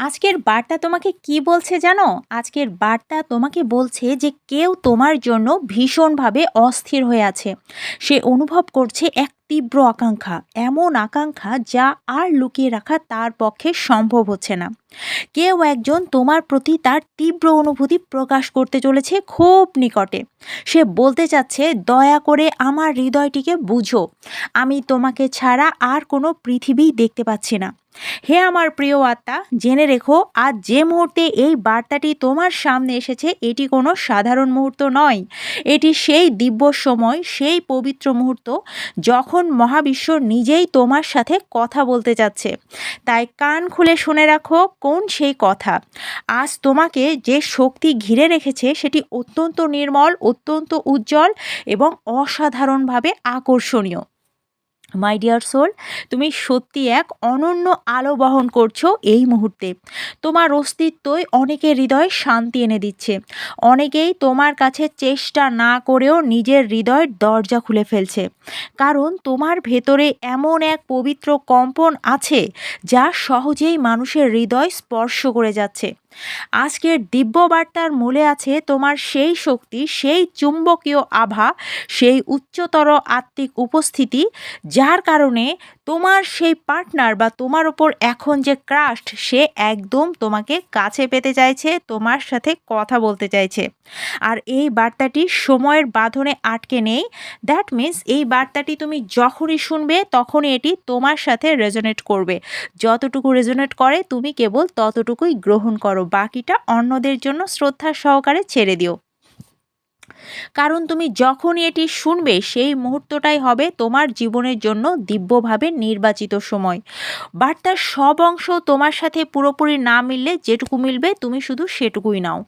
আজকের বার্তা তোমাকে কি বলছে জানো? আজকের বার্তা তোমাকে বলছে যে কেউ তোমার জন্য ভীষণভাবে অস্থির হয়ে আছে। সে অনুভব করছে এক তীব্র আকাঙ্ক্ষা, এমন আকাঙ্ক্ষা যা আর লুকিয়ে রাখা তার পক্ষে সম্ভব হচ্ছে না। কেউ একজন তোমার প্রতি তার তীব্র অনুভূতি প্রকাশ করতে চলেছে খুব নিকটে। সে বলতে চাচ্ছে, দয়া করে আমার হৃদয়টিকে বুঝো। আমি তোমাকে ছাড়া আর কোনো পৃথিবী দেখতে পাচ্ছি না। হে আমার প্রিয় আত্মা, জেনে রেখো, আজ যে মুহূর্তে এই বার্তাটি তোমার সামনে এসেছে, এটি কোনো সাধারণ মুহূর্ত নয়। এটি সেই দিব্য সময়, সেই পবিত্র মুহূর্ত যখন মহাবিশ্ব নিজেই তোমার সাথে কথা বলতে যাচ্ছে। তাই কান খুলে শুনে রাখো কোন সেই কথা। আজ তোমাকে যে শক্তি ঘিরে রেখেছে সেটি অত্যন্ত নির্মল, অত্যন্ত উজ্জ্বল এবং অসাধারণভাবে আকর্ষণীয়। মাই ডিয়ার সোল তুমি সত্যি এক অনন্য আলো বহন করছ এই মুহূর্তে। তোমার অস্তিত্বই অনেকের হৃদয়ে শান্তি এনে দিচ্ছে। অনেকেই তোমার কাছে চেষ্টা না করেও নিজের হৃদয়ের দরজা খুলে ফেলছে। কারণ তোমার ভেতরে এমন এক পবিত্র কম্পন আছে, যা সহজেই মানুষের হৃদয় স্পর্শ করে যাচ্ছে। আজকের দিব্য বার্তার মূলে আছে তোমার সেই শক্তি, সেই চুম্বকীয় আভা, সেই উচ্চতর আত্মিক উপস্থিতি, যার কারণে তোমার সেই পার্টনার বা তোমার ওপর এখন যে ক্রাস্ট সে একদম তোমাকে কাছে পেতে চাইছে, তোমার সাথে কথা বলতে চাইছে। আর এই বার্তাটি সময়ের বাঁধনে আটকে নেই। দ্যাট মিন্স এই বার্তাটি তুমি যখনই শুনবে, তখনই এটি তোমার সাথে রেজোনেট করবে। যতটুকু রেজোনেট করে, তুমি কেবল ততটুকুই গ্রহণ করো। বাকিটা অন্যদের জন্য শ্রদ্ধা সহকারে ছেড়ে দিও। কারণ তুমি যখনই এটি শুনবে, সেই মুহূর্তটাই হবে তোমার জীবনের জন্য দিব্যভাবে নির্বাচিত সময়। বার্তার সব অংশ তোমার সাথে পুরোপুরি না মিললে যেটুকু মিলবে, তুমি শুধু সেটুকুই নাও।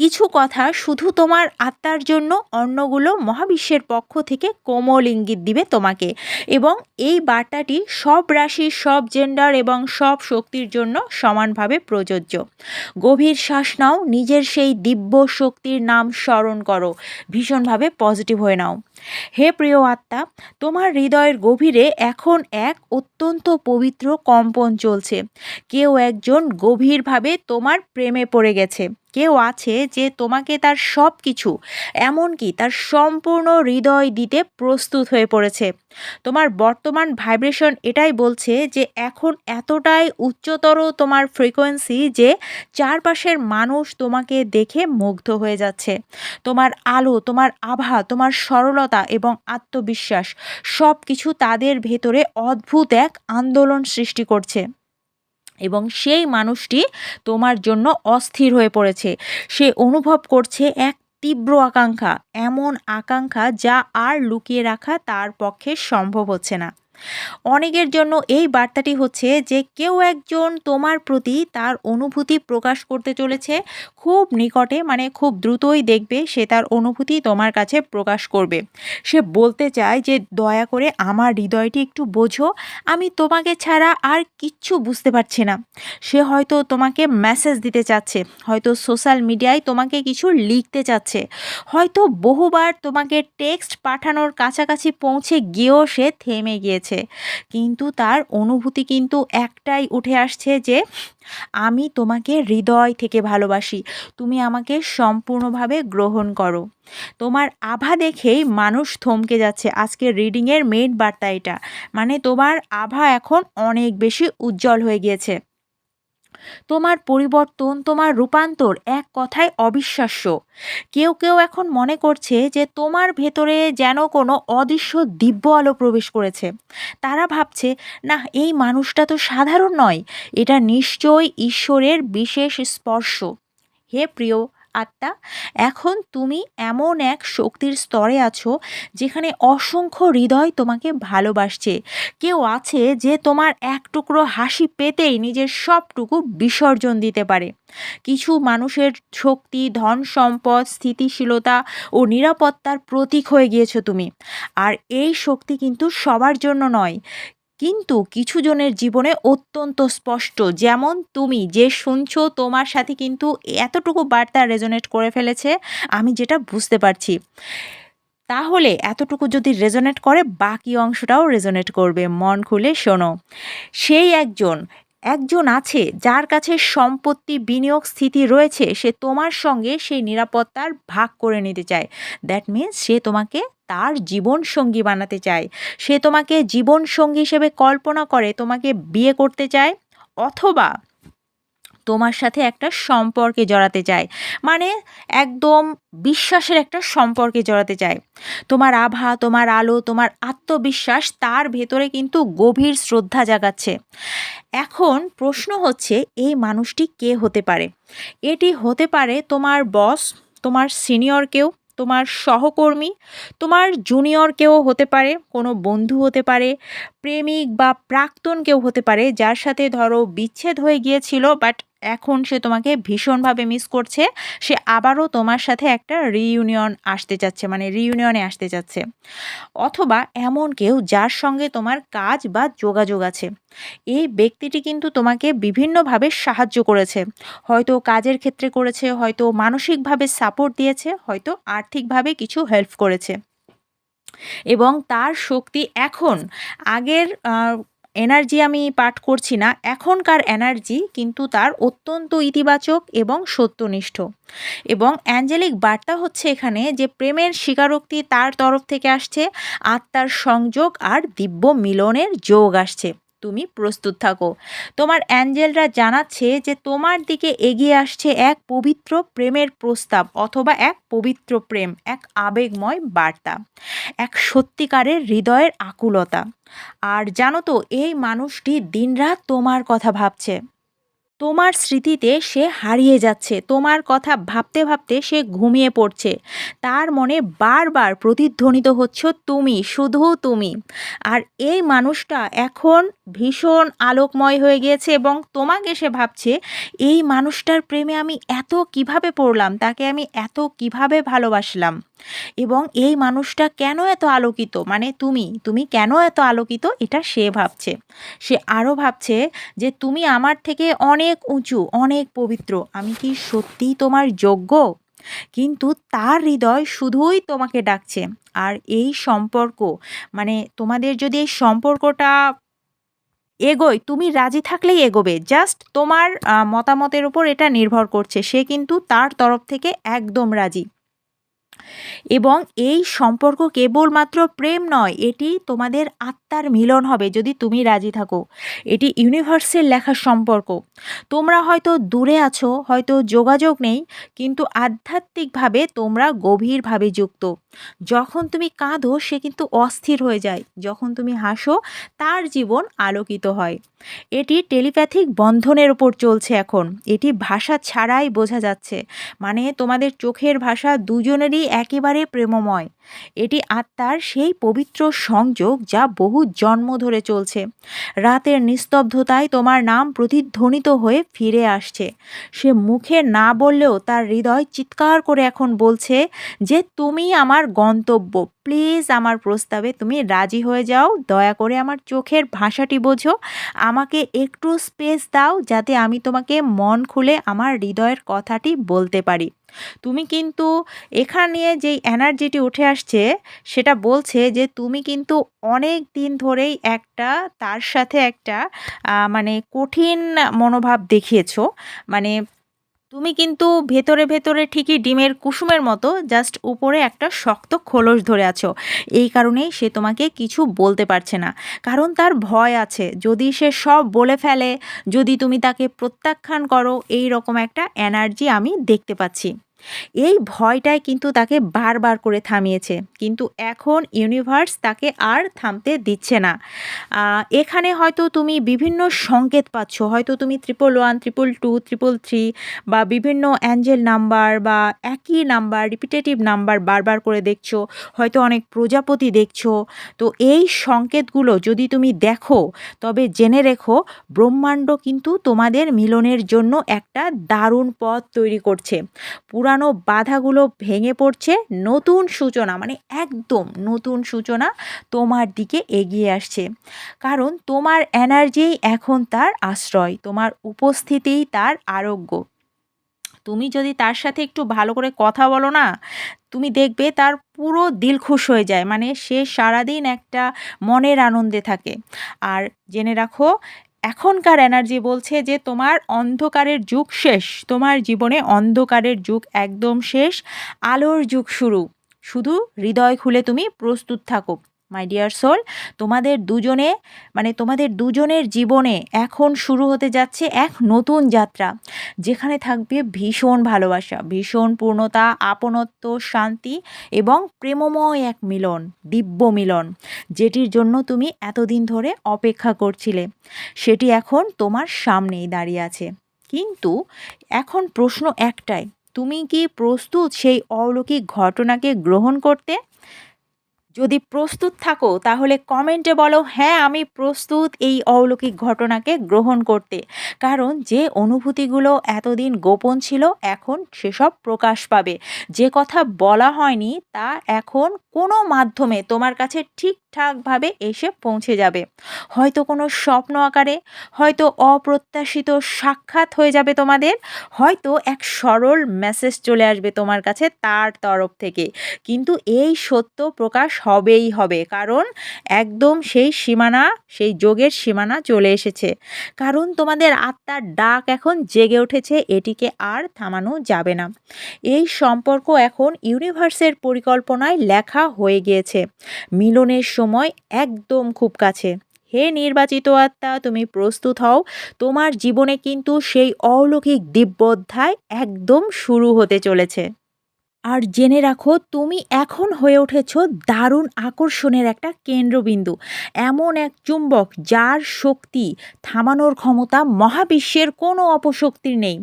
কিছু কথা শুধু তোমার আত্মার জন্য, অন্যগুলো মহাবিশ্বের পক্ষ থেকে কোমল ইঙ্গিত দিবে তোমাকে। এবং এই বার্তাটি সব রাশি, সব জেন্ডার এবং সব শক্তির জন্য সমানভাবে প্রযোজ্য। গভীর শ্বাস নাও, নিজের সেই দিব্য শক্তির নাম স্মরণ করো। ভীষণভাবে পজিটিভ হয়ে নাও। হে প্রিয় আত্মা, তোমার হৃদয়ের গভীরে এখন এক অত্যন্ত পবিত্র কম্পন চলছে। কেউ একজন গভীরভাবে তোমার প্রেমে পড়ে গেছে। কেউ আছে যে তোমাকে তার সব কিছু এমনকি তার সম্পূর্ণ হৃদয় দিতে প্রস্তুত হয়ে পড়েছে। তোমার বর্তমান ভাইব্রেশন এটাই বলছে যে এখন এতটাই উচ্চতর তোমার ফ্রিকোয়েন্সি যে চারপাশের মানুষ তোমাকে দেখে মুগ্ধ হয়ে যাচ্ছে। তোমার আলো, তোমার আভা, তোমার সরলতা এবং আত্মবিশ্বাস সব কিছু তাদের ভেতরে অদ্ভুত এক আন্দোলন সৃষ্টি করছে। এবং সেই মানুষটি তোমার জন্য অস্থির হয়ে পড়েছে। সে অনুভব করছে এক তীব্র আকাঙ্ক্ষা, এমন আকাঙ্ক্ষা যা আর লুকিয়ে রাখা তার পক্ষে সম্ভব হচ্ছে না। অনেকের জন্য এই বার্তাটি হচ্ছে যে কেউ একজন তোমার প্রতি তার অনুভূতি প্রকাশ করতে চলেছে, খুব নিকটে মানে খুব দ্রুতই দেখবে সে তার অনুভূতি তোমার কাছে প্রকাশ করবে। সে বলতে চায় যে, দয়া করে আমার হৃদয়টি একটু বোঝো, আমি তোমাকে ছাড়া আর কিচ্ছু বুঝতে পারছি না। সে হয়তো তোমাকে মেসেজ দিতে চাচ্ছে, হয়তো সোশ্যাল মিডিয়ায় তোমাকে কিছু লিখতে চাচ্ছে, হয়তো বহুবার তোমাকে টেক্সট পাঠানোর কাছাকাছি পৌঁছে গিয়েও সে থেমে গিয়েছে। যাচ্ছে কিন্তু তার অনুভূতি কিন্তু একটাই উঠে আসছে যে, আমি তোমাকে হৃদয় থেকে ভালোবাসি। তুমি আমাকে সম্পূর্ণভাবে গ্রহণ করো। তোমার আভা দেখেই মানুষ থমকে যাচ্ছে। আজকে রিডিংয়ের মেন বার্তা এটা। মানে তোমার আভা এখন অনেক বেশি উজ্জ্বল হয়ে গিয়েছে। তোমার পরিবর্তন, তোমার রূপান্তর এক কথায় অবিশ্বাস্য। কেউ কেউ এখন মনে করছে যে তোমার ভেতরে যেন কোনো অদৃশ্য দিব্য আলো প্রবেশ করেছে। তারা ভাবছে, না, এই মানুষটা তো সাধারণ নয়। এটা নিশ্চয়ই ঈশ্বরের বিশেষ স্পর্শ। হে প্রিয় আত্মা এখন তুমি এমন এক শক্তির স্তরে আছো যেখানে অসংখ্য হৃদয় তোমাকে ভালোবাসছে। কেউ আছে যে তোমার এক টুকরো হাসি পেতেই নিজের সবটুকু বিসর্জন দিতে পারে। কিছু মানুষের শক্তি, ধন সম্পদ, স্থিতিশীলতা ও নিরাপত্তার প্রতীক হয়ে গিয়েছো তুমি। আর এই শক্তি কিন্তু সবার জন্য নয়। কিন্তু কিছু জনের জীবনে অত্যন্ত স্পষ্ট, যেমন তুমি, যে শুনছো তোমার সাথে কিন্তু এতটুকু বার্তা রেজোনেট করে ফেলেছে, আমি যেটা বুঝতে পারছি। তাহলে এতটুকু যদি রেজোনেট করে, বাকি অংশটাও রেজোনেট করবে, মন খুলে শোনো। সেই একজন একজন আছে যার কাছে সম্পত্তি, বিনিয়োগ স্থিতি রয়েছে, সে তোমার সঙ্গে সেই নিরাপত্তার ভাগ করে নিতে চায়। দ্যাট মিন্স সে তোমাকে তার জীবন সঙ্গী বানাতে চায়। সে তোমাকে জীবন সঙ্গী হিসেবে কল্পনা করে, তোমাকে বিয়ে করতে চায়, অথবা তোমার সাথে একটা সম্পর্কে জড়াতে চায়। মানে একদম বিশ্বাসের একটা সম্পর্কে জড়াতে চায়। তোমার আভা, তোমার আলো, তোমার আত্মবিশ্বাস তার ভেতরে কিন্তু গভীর শ্রদ্ধা জাগাচ্ছে। এখন প্রশ্ন হচ্ছে, এই মানুষটি কে হতে পারে? এটি হতে পারে তোমার বস, তোমার সিনিয়র কেউ, তোমার সহকর্মী, তোমার জুনিয়র কেউ হতে পারে, কোনো বন্ধু হতে পারে, প্রেমিক বা প্রাক্তন কেউ হতে পারে, যার সাথে ধরো বিচ্ছেদ হয়ে গিয়েছিল বাট এখন সে তোমাকে ভীষণভাবে মিস করছে। সে আবারও তোমার সাথে একটা রিইউনিয়ন আসতে চাচ্ছে মানে রিইউনিয়নে আসতে চাচ্ছে। অথবা এমন কেউ যার সঙ্গে তোমার কাজ বা যোগাযোগ আছে। এই ব্যক্তিটি কিন্তু তোমাকে বিভিন্নভাবে সাহায্য করেছে। হয়তো কাজের ক্ষেত্রে করেছে, হয়তো মানসিকভাবে সাপোর্ট দিয়েছে, হয়তো আর্থিকভাবে কিছু হেল্প করেছে। এবং তার শক্তি এখন আগের এনার্জি আমি পাঠ করছি না, এখনকার এনার্জি কিন্তু তার অত্যন্ত ইতিবাচক এবং সত্যনিষ্ঠ। এবং অ্যাঞ্জেলিক বার্তা হচ্ছে এখানে যে প্রেমের স্বীকারোক্তি তার তরফ থেকে আসছে, আত্মার সংযোগ আর দিব্য মিলনের যোগ আসছে। তুমি প্রস্তুত থাকো। তোমার অ্যাঞ্জেলরা জানাচ্ছে যে তোমার দিকে এগিয়ে আসছে এক পবিত্র প্রেমের প্রস্তাব অথবা এক পবিত্র প্রেম, এক আবেগময় বার্তা, এক সত্যিকারের হৃদয়ের আকুলতা। আর জানো তো, এই মানুষটি দিনরাত তোমার কথা ভাবছে। তোমার স্মৃতিতে সে হারিয়ে যাচ্ছে, তোমার কথা ভাবতে ভাবতে সে ঘুমিয়ে পড়ছে। তার মনে বারবার প্রতিধ্বনিত হচ্ছ তুমি, শুধু তুমি। আর এই মানুষটা এখন ভীষণ আলোকময় হয়ে গিয়েছে এবং তোমাকে সে ভাবছে, এই মানুষটার প্রেমে আমি এত কীভাবে পড়লাম, তাকে আমি এত কীভাবে ভালোবাসলাম? এবং এই মানুষটা কেন এত আলোকিত? মানে তুমি তুমি কেন এত আলোকিত? এটা সে ভাবছে। সে আরও ভাবছে যে তুমি আমার থেকে অনেক উঁচু, অনেক পবিত্র। আমি কি সত্যিই তোমার যোগ্য? কিন্তু তার হৃদয় শুধুই তোমাকে ডাকছে। আর এই সম্পর্ক মানে তোমাদের যদি এই সম্পর্কটা এগোয়, তুমি রাজি থাকলেই এগোবে। জাস্ট তোমার মতামতের উপর এটা নির্ভর করছে। সে কিন্তু তার তরফ থেকে একদম রাজি। এবং এই সম্পর্ক কেবলমাত্র প্রেম নয়, এটি তোমাদের আত্মার মিলন হবে যদি তুমি রাজি থাকো। এটি ইউনিভার্সের লেখার সম্পর্ক। তোমরা হয়তো দূরে আছো, হয়তো যোগাযোগ নেই, কিন্তু আধ্যাত্মিকভাবে তোমরা গভীরভাবে যুক্ত। যখন তুমি কাঁদো, সে কিন্তু অস্থির হয়ে যায়। যখন তুমি হাসো, তার জীবন আলোকিত হয়। এটি টেলিপ্যাথিক বন্ধনের ওপর চলছে এখন। এটি ভাষা ছাড়াই বোঝা যাচ্ছে। মানে তোমাদের চোখের ভাষা দুজনেরই একেবারে প্রেমময়। এটি আত্মার সেই পবিত্র সংযোগ যা বহু জন্ম ধরে চলছে। রাতের নিস্তব্ধতায় তোমার নাম প্রতিধ্বনিত হয়ে ফিরে আসছে। সে মুখে না বললেও তার হৃদয় চিৎকার করে এখন বলছে যে, তুমি আমার গন্তব্য। প্লিজ আমার প্রস্তাবে তুমি রাজি হয়ে যাও। দয়া করে আমার চোখের ভাষাটি বোঝো। আমাকে একটু স্পেস দাও যাতে আমি তোমাকে মন খুলে আমার হৃদয়ের কথাটি বলতে পারি। তুমি কিন্তু এখানে যেই এনার্জিটি উঠে আসছে, সেটা বলছে যে তুমি কিন্তু অনেক দিন ধরেই একটা, তার সাথে একটা মানে কঠিন মনোভাব দেখিয়েছো। মানে তুমি কিন্তু ভেতরে ভেতরে ঠিকই ডিমের কুসুমের মতো জাস্ট উপরে একটা শক্ত খোলস ধরে আছো। এই কারণেই সে তোমাকে কিছু বলতে পারছে না। কারণ তার ভয় আছে। যদি সে সব বলে ফেলে, যদি তুমি তাকে প্রত্যাখ্যান করো এই রকম একটা এনার্জি আমি দেখতে পাচ্ছি। এই ভয়টাই কিন্তু তাকে বারবার করে থামিয়েছে। কিন্তু এখন ইউনিভার্স তাকে আর থামতে দিচ্ছে না। এখানে হয়তো তুমি বিভিন্ন সংকেত পাচ্ছ। হয়তো তুমি triple one triple two triple three বা বিভিন্ন অ্যাঞ্জেল নাম্বার বা একই নাম্বার রিপিটেটিভ নাম্বার বারবার করে দেখছ। হয়তো অনেক প্রজাপতি দেখছ। তো এই সংকেতগুলো যদি তুমি দেখো, তবে জেনে রেখো, ব্রহ্মাণ্ড কিন্তু তোমাদের মিলনের জন্য একটা দারুণ পথ তৈরি করছে। পুরা পুরানো বাধাগুলো ভেঙে পড়ছে। নতুন সূচনা মানে একদম নতুন সূচনা তোমার দিকে এগিয়ে আসছে। কারণ তোমার এনার্জি এখন তার আশ্রয়, তোমার উপস্থিতিই তার আরোগ্য। তুমি যদি তার সাথে একটু ভালো করে কথা বলো না, তুমি দেখবে তার পুরো দিল খুশ হয়ে যায়। মানে সে সারাদিন একটা মনের আনন্দে থাকে। আর জেনে রাখো এখনকার এনার্জি বলছে যে তোমার অন্ধকারের যুগ শেষ, তোমার জীবনে অন্ধকারের যুগ একদম শেষ, আলোর যুগ শুরু। শুধু হৃদয় খুলে তুমি প্রস্তুত থাকো। মাই ডিয়ার সোল তোমাদের দুজনে মানে তোমাদের দুজনের জীবনে এখন শুরু হতে যাচ্ছে এক নতুন যাত্রা, যেখানে থাকবে ভীষণ ভালোবাসা, ভীষণ পূর্ণতা, আপনত্ব, শান্তি এবং প্রেমময় এক মিলন, দিব্য মিলন, যেটির জন্য তুমি এতদিন ধরে অপেক্ষা করছিলে। সেটি এখন তোমার সামনেই দাঁড়িয়ে আছে। কিন্তু এখন প্রশ্ন একটাই, তুমি কি প্রস্তুত সেই অলৌকিক ঘটনাকে গ্রহণ করতে? যদি প্রস্তুত থাকো, তাহলে কমেন্টে বলো হ্যাঁ আমি প্রস্তুত এই অলৌকিক ঘটনাকে গ্রহণ করতে। কারণ যে অনুভূতিগুলো এতদিন গোপন ছিল, এখন সেসব প্রকাশ পাবে। যে কথা বলা হয়নি, তা এখন কোনো মাধ্যমে তোমার কাছে ঠিকঠাকভাবে এসে পৌঁছে যাবে। হয়তো কোনো স্বপ্ন আকারে, হয়তো অপ্রত্যাশিত সাক্ষাৎ হয়ে যাবে তোমাদের, হয়তো এক সরল মেসেজ চলে আসবে তোমার কাছে তার তরফ থেকে। কিন্তু এই সত্য প্রকাশ হবেই হবে। কারণ একদম সেই সীমানা, সেই যোগের সীমানা চলে এসেছে। কারণ তোমাদের আত্মার ডাক এখন জেগে উঠেছে, এটিকে আর থামানো যাবে না। এই সম্পর্ক এখন ইউনিভার্সের পরিকল্পনায় লেখা হয়ে গিয়েছে। মিলনের সময় একদম খুব কাছে। হে নির্বাচিত আত্মা, তুমি প্রস্তুত হও। তোমার জীবনে কিন্তু সেই অলৌকিক দিব্যোধ্যায় একদম শুরু হতে চলেছে। আর জেনে রাখো, তুমি এখন হয়ে উঠেছ দারুণ আকর্ষণের একটা কেন্দ্রবিন্দু। এমন এক চুম্বক যার শক্তি থামানোর ক্ষমতা মহাবিশ্বের কোনো অপশক্তির নেই।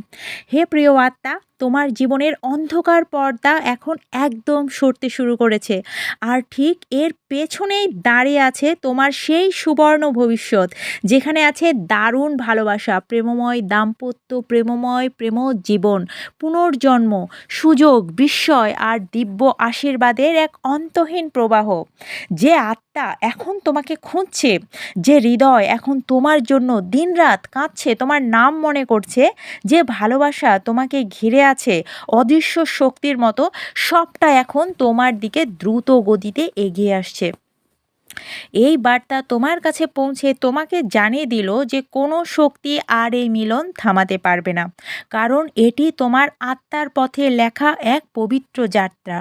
হে প্রিয় আত্মা তোমার জীবনের অন্ধকার পর্দা এখন একদম সরতে শুরু করেছে। আর ঠিক এর পেছনেই দাঁড়িয়ে আছে তোমার সেই সুবর্ণ ভবিষ্যৎ, যেখানে আছে দারুণ ভালোবাসা, প্রেমময় দাম্পত্য, প্রেমময় প্রেম জীবন পুনর্জন্ম, সুযোগ, বিস্ময় আর দিব্য আশীর্বাদের এক অন্তহীন প্রবাহ। যে আত্মা এখন তোমাকে খুঁজছে, যে হৃদয় এখন তোমার জন্য দিনরাত কাঁদছে, তোমার নাম মনে করছে, যে ভালোবাসা তোমাকে ঘিরে আছে। অদৃশ্য শক্তির মতো সবটা এখন তোমার দিকে দ্রুত গতিতে এগিয়ে আসছে। এই বার্তা তোমার কাছে পৌঁছে তোমাকে জানিয়ে দিল যে কোনো শক্তি আর এই মিলন থামাতে পারবে না। কারণ এটি তোমার আত্মার পথে লেখা এক পবিত্র যাত্রা।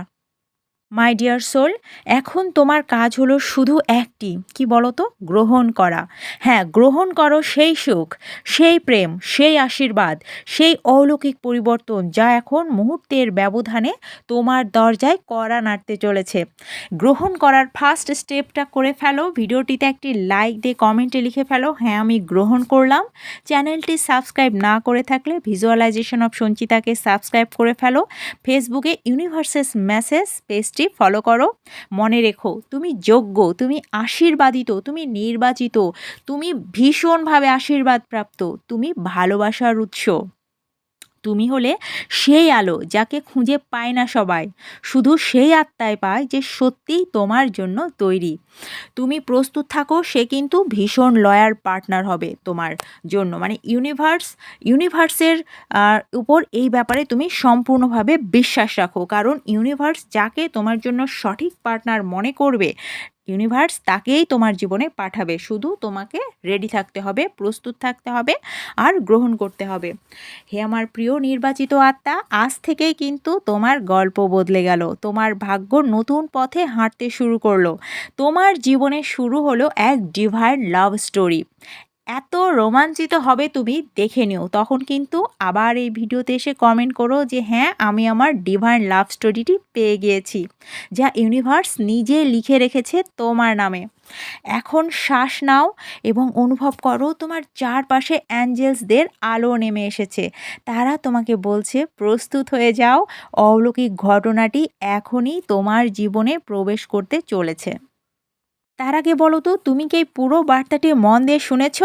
মাই ডিয়ার সোল এখন তোমার কাজ হলো শুধু একটি, কি বলো তো গ্রহণ করা। হ্যাঁ গ্রহণ করো সেই সুখ, সেই প্রেম, সেই আশীর্বাদ, সেই অলৌকিক পরিবর্তন যা এখন মুহূর্তের ব্যবধানে তোমার দরজায় করা নাড়তে চলেছে। গ্রহণ করার ফার্স্ট স্টেপটা করে ফেলো, ভিডিওটিতে একটি লাইক দিয়ে কমেন্টে লিখে ফেলো হ্যাঁ আমি গ্রহণ করলাম। চ্যানেলটি সাবস্ক্রাইব না করে থাকলে ভিজুয়ালাইজেশন অফ সঞ্চিতাকে সাবস্ক্রাইব করে ফেলো। ফেসবুকে ইউনিভার্সেস মেসেজ পেজ পেজটি ফলো করো। মনে রেখো, তুমি যোগ্য, তুমি আশীর্বাদিত, তুমি নির্বাচিত, তুমি ভীষণভাবে আশীর্বাদপ্রাপ্ত, তুমি ভালোবাসার উৎস। তুমি হলে সেই আলো যাকে খুঁজে পায় না সবাই। শুধু সেই আত্মায় পায় যে সত্যিই তোমার জন্য তৈরি। তুমি প্রস্তুত থাকো, সে কিন্তু ভীষণ লয়ার পার্টনার হবে তোমার জন্য। মানে ইউনিভার্স ইউনিভার্সের উপর এই ব্যাপারে তুমি সম্পূর্ণভাবে বিশ্বাস রাখো। কারণ ইউনিভার্স যাকে তোমার জন্য সঠিক পার্টনার মনে করবে ইউনিভার্স তাকেই তোমার জীবনে পাঠাবে। শুধু তোমাকে রেডি থাকতে হবে, প্রস্তুত থাকতে হবে আর গ্রহণ করতে হবে। হে আমার প্রিয় নির্বাচিত আত্মা, আজ থেকেই কিন্তু তোমার গল্প বদলে গেল। তোমার ভাগ্য নতুন পথে হাঁটতে শুরু করল। তোমার জীবনে শুরু হলো এক ডিভাইন লাভ স্টোরি এত রোমাঞ্চিত হবে তুমি দেখে নিও। তখন কিন্তু আবার এই ভিডিওতে এসে কমেন্ট করো যে হ্যাঁ আমি আমার ডিভাইন লাভ স্টোরিটি পেয়ে গিয়েছি, যা ইউনিভার্স নিজে লিখে রেখেছে তোমার নামে। এখন শ্বাস নাও এবং অনুভব করো তোমার চারপাশে অ্যাঞ্জেলসদের আলো নেমে এসেছে। তারা তোমাকে বলছে, প্রস্তুত হয়ে যাও। অলৌকিক ঘটনাটি এখনই তোমার জীবনে প্রবেশ করতে চলেছে। তার আগে বলো তো, তুমি কি এই পুরো বার্তাটি মন দিয়ে শুনেছ?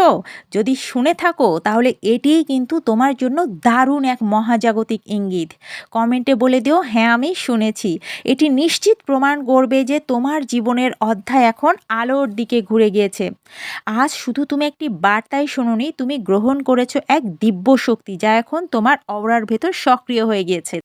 যদি শুনে থাকো, তাহলে এটিই কিন্তু তোমার জন্য দারুণ এক মহাজাগতিক ইঙ্গিত। কমেন্টে বলে দিও হ্যাঁ আমি শুনেছি। এটি নিশ্চিত প্রমাণ করবে যে তোমার জীবনের অধ্যায় এখন আলোর দিকে ঘুরে গিয়েছে। আজ শুধু তুমি একটি বার্তাই শুনুনি, তুমি গ্রহণ করেছ এক দিব্য শক্তি যা এখন তোমার অবরার ভেতর সক্রিয় হয়ে গিয়েছে।